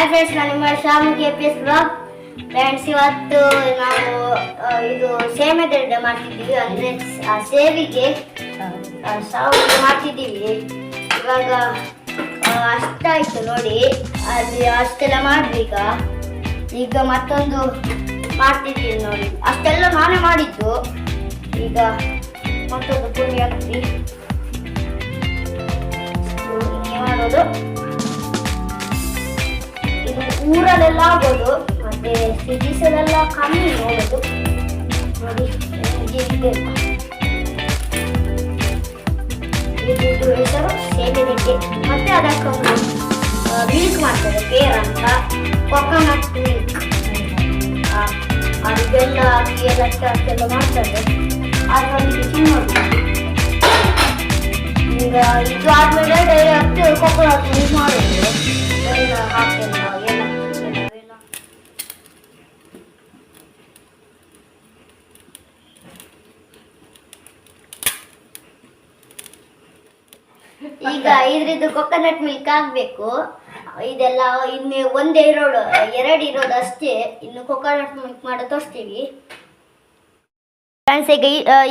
Hi friends ನಾನು ನಿಮ್ಮ Shyam K P blog. Friends ಇವತ್ತು ನಾವು ಇದು ದಡ್ಡೆ ಮಾಡ್ತಿದ್ದೀವಿ. ಅಂದರೆ, ಆ, ಸೇವಿಗೆ ಶಾವಿಗೆ ಮಾಡ್ತಿದ್ದೀವಿ. ಇವಾಗ ಅಷ್ಟಾಯಿತು ನೋಡಿ. ಅಲ್ಲಿ ಅಷ್ಟೆಲ್ಲ ಮಾಡಬೇಕ ಈಗ ಮತ್ತೊಂದು ಮಾಡ್ತಿದ್ದೀವಿ ನೋಡಿ. ಅಷ್ಟೆಲ್ಲ ನಾನೇ ಮಾಡಿದ್ದು. ಈಗ ಮತ್ತೊಂದು ಪುಡಿ ಹಾಕ್ತಿ ಹಿಂಗೆ ಮಾಡೋದು. ಊರಲ್ಲೆಲ್ಲ ಆಗೋದು ಮತ್ತೆ ಸಿಟೀಸಲ್ಲೆಲ್ಲ ಕಮ್ಮಿ ಹೋಗೋದು ನೋಡಿ ಇದೆ. ಮತ್ತೆ ಅದಕ್ಕೆ ಮಿಲ್ಕ್ ಮಾಡ್ತಾರೆ ಪೇರ್ ಅಂತ. ಕೊಕೊನಟ್ ಮಿಲ್ಕ್ ಅದು ಎಲ್ಲ ಮಾಡ್ತಾರೆ ಅದರೊಂದಿಗೆ ಈಗ ಇದು ಆದ್ಮೇಲೆ ಹತ್ತು ಕೊಕೊನಟ್ ಮಿಲ್ಕ್ ಮಾಡೋದು. ಬೆಲ್ಲ ಹಾಕೆಲ್ಲ ಏಲಕ್ಕಿ ಎಲ್ಲ ಈಗ ಇದ್ರದ್ದು ಕೊಕೊನಟ್ ಮಿಲ್ಕ್ ಆಗಬೇಕು. ಇದೆಲ್ಲ ಇನ್ನು ಒಂದೇ ಇರೋದು ಎರಡು ಇರೋದು ಅಷ್ಟೇ. ಇನ್ನು ಕೊಕೊನಟ್ ಮಿಲ್ಕ್ ಮಾಡೋ, ತೋರಿಸ್ತೀವಿ. ಫ್ರೆಂಡ್ಸ್ ಈಗ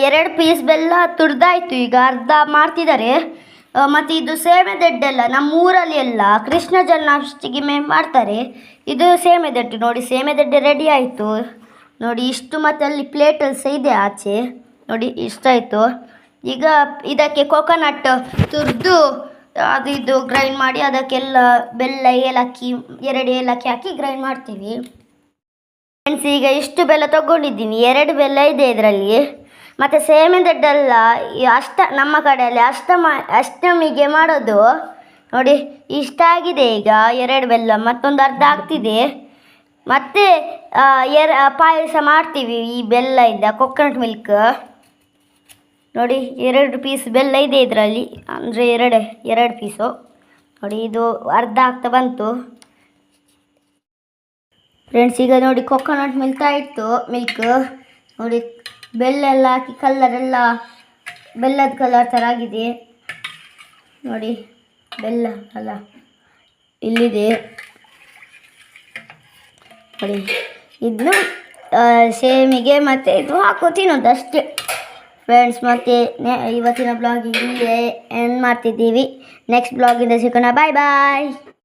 ಎರಡು ಪೀಸ್ ಬೆಲ್ಲ ತುರ್ದಾಯ್ತು. ಈಗ ಅರ್ಧ ಮಾಡ್ತಿದ್ದಾರೆ. ಮತ್ತು ಇದು ಸೇಮೆ ದಡ್ಡೆಲ್ಲ ನಮ್ಮ ಊರಲ್ಲಿ ಎಲ್ಲ ಕೃಷ್ಣ ಜನ್ಮಾಷ್ಟಮಿಗೆ ಮೇ ಮಾಡ್ತಾರೆ. ಇದು ಸೇಮೆ ದಡ್ಡು ನೋಡಿ, ಸೇಮೆ ದಡ್ಡೆ ರೆಡಿ ಆಯಿತು. ನೋಡಿ, ಇಷ್ಟು ಮತ್ತೆ ಅಲ್ಲಿ ಪ್ಲೇಟಲ್ಲಿ ಸಹ ಇದೆ ಆಚೆ. ನೋಡಿ, ಇಷ್ಟಾಯಿತು. ಈಗ ಇದಕ್ಕೆ ಕೊಕೊನಟ್ ತುರಿದು, ಅದು ಇದು ಗ್ರೈಂಡ್ ಮಾಡಿ ಅದಕ್ಕೆಲ್ಲ ಬೆಲ್ಲ, ಏಲಕ್ಕಿ, ಎರಡು ಏಲಕ್ಕಿ ಹಾಕಿ ಗ್ರೈಂಡ್ ಮಾಡ್ತೀವಿ. ಫ್ರೆಂಡ್ಸ್ ಈಗ ಇಷ್ಟು ಬೆಲ್ಲ ತಗೊಂಡಿದ್ದೀನಿ. ಎರಡು ಬೆಲ್ಲ ಇದೆ ಇದರಲ್ಲಿ. ಮತ್ತು ಸೇಮೆ ದಡ್ಡೆಲ್ಲ ಈ ಅಷ್ಟ, ನಮ್ಮ ಕಡೆಯಲ್ಲಿ ಅಷ್ಟಮ, ಅಷ್ಟಮಿಗೆ ಮಾಡೋದು. ನೋಡಿ, ಇಷ್ಟ ಆಗಿದೆ ಈಗ ಎರಡು ಬೆಲ್ಲ, ಮತ್ತೊಂದು ಅರ್ಧ ಆಗ್ತಿದೆ. ಮತ್ತು ಎರ, ಪಾಯಸ ಮಾಡ್ತೀವಿ ಈ ಬೆಲ್ಲ ಇದ್ದ ಕೊಕೊನಟ್ ಮಿಲ್ಕ್ ನೋಡಿ, ಎರಡು ಪೀಸ್ ಬೆಲ್ಲ ಇದೆ ಇದರಲ್ಲಿ. ಅಂದರೆ ಎರಡು ಎರಡು ಪೀಸು ನೋಡಿ, ಇದು ಅರ್ಧ ಆಗ್ತಾ ಬಂತು. ಫ್ರೆಂಡ್ಸ್ ಈಗ ನೋಡಿ ಕೊಕೊನಟ್ ಮಿಲ್ತಾ ಇತ್ತು ಮಿಲ್ಕ್ ನೋಡಿ, ಬೆಲ್ಲ ಎಲ್ಲ ಹಾಕಿ ಕಲರ್ ಎಲ್ಲ, ಬೆಲ್ಲದ ಕಲರ್ ಥರ ಆಗಿದೆ. ನೋಡಿ, ಬೆಲ್ಲ ಅಲ್ಲ, ಇಲ್ಲಿದೆ. ನೋಡಿ ಇದನ್ನು ಸೇಮಿಗೆ ಮತ್ತು ಇದು ಹಾಕೋ ತಿನ್ನೋದು ಅಷ್ಟೇ. ಫ್ರೆಂಡ್ಸ್ ಮತ್ತೆ ಇವತ್ತಿನ ಬ್ಲಾಗ್ ಇಲ್ಲಿ ಎಂಡ್ ಮಾಡ್ತಿದ್ದೀವಿ. ನೆಕ್ಸ್ಟ್ ಬ್ಲಾಗಿಂದ ಸಿಗೋಣ. ಬಾಯ್ ಬಾಯ್